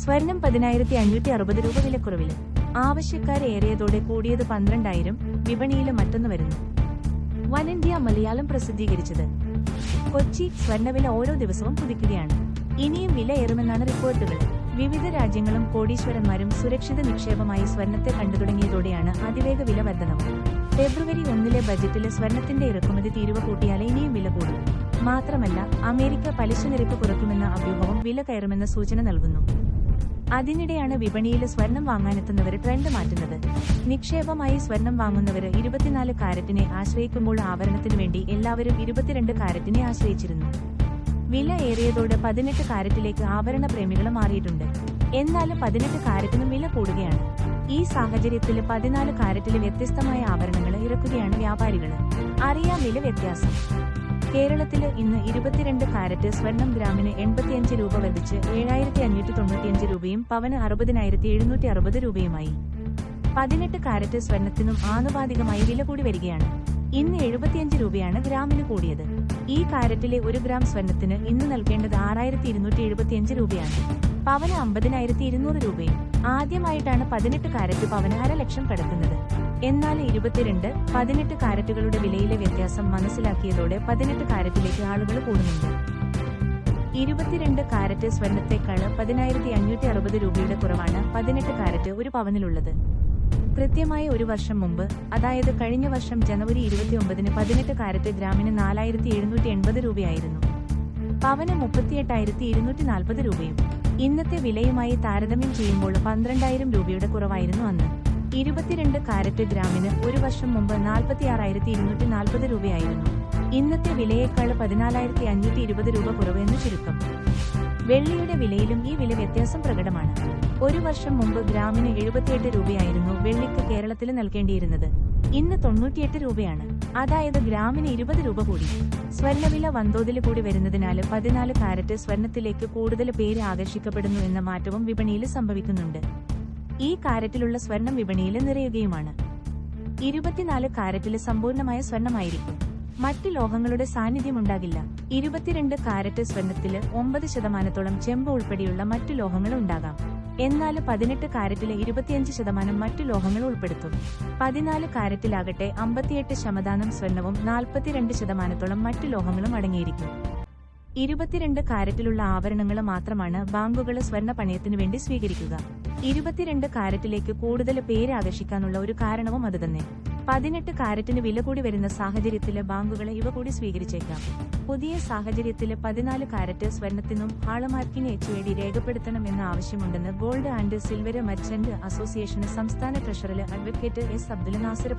സ്വർണം പതിനായിരത്തി അഞ്ഞൂറ്റി അറുപത് രൂപ വിലക്കുറവിൽ ആവശ്യക്കാരേറിയതോടെ കൂടിയത് പന്ത്രണ്ടായിരം വിപണിയിലും മറ്റൊന്ന് വരുന്നു. വൺ ഇന്ത്യ മലയാളം പ്രസിദ്ധീകരിച്ചത്. കൊച്ചി സ്വർണവില ഓരോ ദിവസവും പുതുക്കുകയാണ് ഇനിയും വില ഏറുമെന്നാണ് റിപ്പോർട്ടുകൾ. വിവിധ രാജ്യങ്ങളും കോടീശ്വരന്മാരും സുരക്ഷിത നിക്ഷേപമായി സ്വർണത്തെ കണ്ടുതുടങ്ങിയതോടെയാണ് അതിവേഗ വില വർധനവ്. ഫെബ്രുവരി ഒന്നിലെ ബജറ്റിൽ സ്വർണത്തിന്റെ ഇറക്കുമതി തീരുവ കൂട്ടിയാൽ ഇനിയും വില കൂടും. മാത്രമല്ല അമേരിക്ക പലിശ നിരക്ക് കുറയ്ക്കുമെന്ന അഭ്യൂഹവും വില കയറുമെന്ന സൂചന നൽകുന്നു. അതിനിടെയാണ് വിപണിയിൽ സ്വർണം വാങ്ങാനെത്തുന്നവർ ട്രെൻഡ് മാറ്റുന്നത്. നിക്ഷേപമായി സ്വർണം വാങ്ങുന്നവർ ഇരുപത്തിനാല് കാരറ്റിനെ ആശ്രയിക്കുമ്പോൾ ആഭരണത്തിനു വേണ്ടി എല്ലാവരും ഇരുപത്തിരണ്ട് കാരറ്റിനെ ആശ്രയിച്ചിരുന്നു. വില ഏറിയതോടെ പതിനെട്ട് കാരറ്റിലേക്ക് ആഭരണ പ്രേമികൾ മാറിയിട്ടുണ്ട്. എന്നാലും പതിനെട്ട് കാരറ്റിനും വില കൂടുകയാണ്. ഈ സാഹചര്യത്തിൽ പതിനാല് കാരറ്റിലെ വ്യത്യസ്തമായ ആഭരണങ്ങൾ ഇറക്കുകയാണ് വ്യാപാരികൾ. അറിയാം വില വ്യത്യാസം. കേരളത്തിൽ ഇന്ന് ഇരുപത്തിരണ്ട് കാരറ്റ് സ്വർണം ഗ്രാമിന് എൺപത്തിയഞ്ച് രൂപ വർദ്ധിച്ച് ഏഴായിരത്തി അഞ്ഞൂറ്റി തൊണ്ണൂറ്റിയഞ്ച് രൂപയും പവന് അറുപതിനായിരത്തി എഴുന്നൂറ്റി അറുപത് രൂപയുമായി. പതിനെട്ട് കാരറ്റ് സ്വർണത്തിനും ആനുപാതികമായി വില കൂടി വരികയാണ്. ഇന്ന് എഴുപത്തിയഞ്ച് രൂപയാണ് ഗ്രാമിന് കൂടിയത്. ഈ കാരറ്റിലെ ഒരു ഗ്രാം സ്വർണത്തിന് ഇന്ന് നൽകേണ്ടത് ആറായിരത്തി ഇരുന്നൂറ്റി എഴുപത്തിയഞ്ച് രൂപയാണ്. പവന് അമ്പതിനായിരത്തി ഇരുന്നൂറ് രൂപയും. ആദ്യമായിട്ടാണ് പതിനെട്ട് കാരറ്റ് പവന് ലക്ഷം കടക്കുന്നത്. എന്നാൽ ഇരുപത്തിരണ്ട് പതിനെട്ട് കാരറ്റുകളുടെ വിലയിലെ വ്യത്യാസം മനസ്സിലാക്കിയതോടെ പതിനെട്ട് കാരറ്റിലേക്ക് ആളുകൾ കൂടുന്നുണ്ട്. ഇരുപത്തിരണ്ട് കാരറ്റ് സ്വർണത്തെക്കാൾ പതിനായിരത്തി അഞ്ഞൂറ്റി അറുപത് രൂപയുടെ കുറവാണ് പതിനെട്ട് കാരറ്റ് ഒരു പവനിലുള്ളത്. കൃത്യമായ ഒരു വർഷം മുമ്പ് അതായത് കഴിഞ്ഞ വർഷം ജനുവരി ഇരുപത്തിയൊമ്പതിന് പതിനെട്ട് കാരറ്റ് ഗ്രാമിന് നാലായിരത്തി എഴുന്നൂറ്റി എൺപത് രൂപയായിരുന്നു. പവന് മുപ്പത്തിയെട്ടായിരത്തി ഇരുന്നൂറ്റി നാൽപ്പത് രൂപയും. ഇന്നത്തെ വിലയുമായി താരതമ്യം ചെയ്യുമ്പോൾ പന്ത്രണ്ടായിരം രൂപയുടെ കുറവായിരുന്നു അന്ന്. ഇരുപത്തിരണ്ട് കാരറ്റ് ഗ്രാമിന് ഒരു വർഷം മുമ്പ് നാൽപ്പത്തി ആറായിരത്തി ഇരുന്നൂറ്റി നാൽപ്പത് രൂപയായിരുന്നു. ഇന്നത്തെ വിലയേക്കാൾ പതിനാലായിരത്തി അഞ്ഞൂറ്റി ഇരുപത് രൂപ കുറവ് എന്ന് ചുരുക്കം. വെള്ളിയുടെ വിലയിലും ഈ വില വ്യത്യാസം പ്രകടമാണ്. ഒരു വർഷം മുമ്പ് ഗ്രാമിന് എഴുപത്തിയെട്ട് രൂപയായിരുന്നു വെള്ളിക്ക് കേരളത്തിൽ നൽകേണ്ടിയിരുന്നത്. ഇന്ന് തൊണ്ണൂറ്റിയെട്ട് രൂപയാണ്. അതായത് ഗ്രാമിന് ഇരുപത് രൂപ കൂടി. സ്വർണവില വന്തോതിൽ കൂടി വരുന്നതിനാൽ പതിനാല് കാരറ്റ് സ്വർണത്തിലേക്ക് കൂടുതൽ പേര് ആകർഷിക്കപ്പെടുന്നു എന്ന മാറ്റവും വിപണിയിൽ സംഭവിക്കുന്നുണ്ട്. ഈ കാരറ്റിലുള്ള സ്വർണം വിപണിയിൽ നിറയുകയുമാണ്. ഇരുപത്തിനാല് കാരറ്റിൽ സമ്പൂർണമായ സ്വർണമായിരിക്കും. മറ്റ് ലോഹങ്ങളുടെ സാന്നിധ്യം ഉണ്ടാകില്ല ഇരുപത്തിരണ്ട് കാരറ്റ് സ്വർണത്തിൽ ഒമ്പത് ശതമാനത്തോളം ചെമ്പ് ഉൾപ്പെടെയുള്ള മറ്റു ലോഹങ്ങൾ ഉണ്ടാകാം. എന്നാൽ പതിനെട്ട് കാരറ്റിലെ ഇരുപത്തിയഞ്ച് ശതമാനം മറ്റു ലോഹങ്ങൾ ഉൾപ്പെടുത്തും. പതിനാല് കാരറ്റിലാകട്ടെ അമ്പത്തിയെട്ട് ശതമാനം സ്വർണവും നാൽപ്പത്തിരണ്ട് ശതമാനത്തോളം മറ്റു ലോഹങ്ങളും അടങ്ങിയിരിക്കും. ഇരുപത്തിരണ്ട് കാരറ്റിലുള്ള ആഭരണങ്ങൾ മാത്രമാണ് ബാങ്കുകൾ സ്വർണ പണയത്തിനു വേണ്ടി സ്വീകരിക്കുക. ഇരുപത്തിരണ്ട് കാരറ്റിലേക്ക് കൂടുതൽ പേര് ആകർഷിക്കാനുള്ള ഒരു കാരണവും അതുതന്നെ. പതിനെട്ട് കാരറ്റിന് വില കൂടി വരുന്ന സാഹചര്യത്തിൽ ബാങ്കുകളെ ഇവ കൂടി സ്വീകരിച്ചേക്കാം. പുതിയ സാഹചര്യത്തിൽ പതിനാല് കാരറ്റ് സ്വർണത്തിനും ഹാളമാർക്കിന് എച്ച് വേണ്ടി രേഖപ്പെടുത്തണമെന്ന ആവശ്യമുണ്ടെന്ന് gold and silver merchant association സംസ്ഥാന treasurer advocate S Abdul Nasser